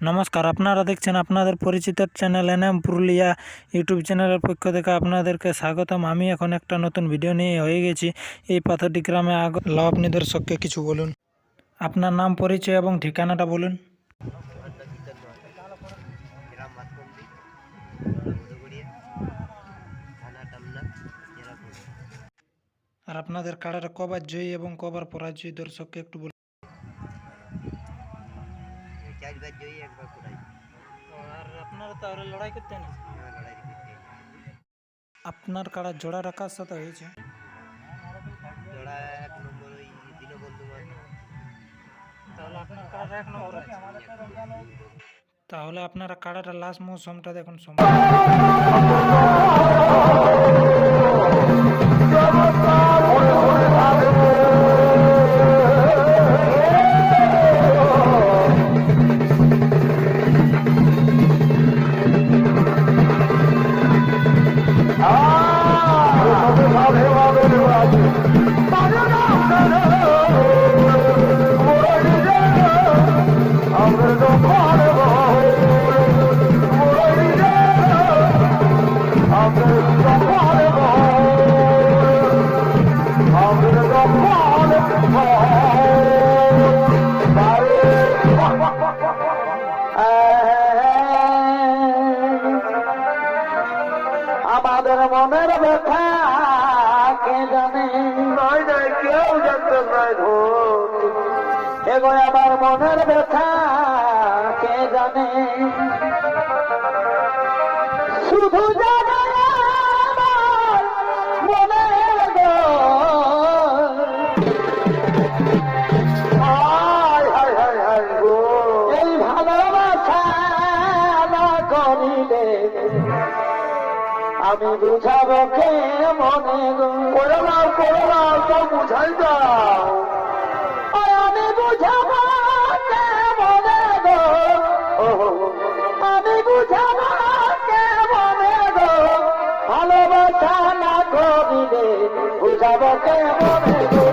নমস্কার, আপনারা দেখছেন আপনাদের পরিচিত channel N M Purulia YouTube চ্যানেলের পক্ষ থেকে আপনাদেরকে স্বাগতম। আমি এখন একটা নতুন ভিডিও নিয়ে হয়ে গেছি। এই পাথরটি গ্রামে আগ ল আপনি দর্শককে কিছু বলুন। আপনার নাম, পরিচয় এবং ঠিকানাটা বলুন। আর আপনাদের কাড়াটা কবার জয়ী এবং কবার পরাজয়ী দর্শককে একটু বলুন। চারবার জয়ী একবার আর আপনারা তাহলে লড়াই করতে না লড়াই করতে আপনার কারা জোড়া রাখার সাথে হয়েছে? জোড়া এক নম্বর ওই দীনবন্ধু তাহলে আপনার কাড়াটা এক নম্বর তাহলে আপনারা কাড়াটা লাস্ট মৌসুমটা দেখুন সময়। মনের ব্যথা কে জানে কেউ জানতে নয় এগো আমার মনের ব্যথা কে জানে শুধু জানে মনের দোষ। গো। এই ভালোবাসা না করিলে আমি বুঝাবো কে মনে করে নাও করে নাও তো বুঝাই দাও। আমি বুঝাবো কে মনে গো? আমি বুঝাবো কে মনে গো? ভালোবাসা না করিলে বুঝাবো কে মনে গো?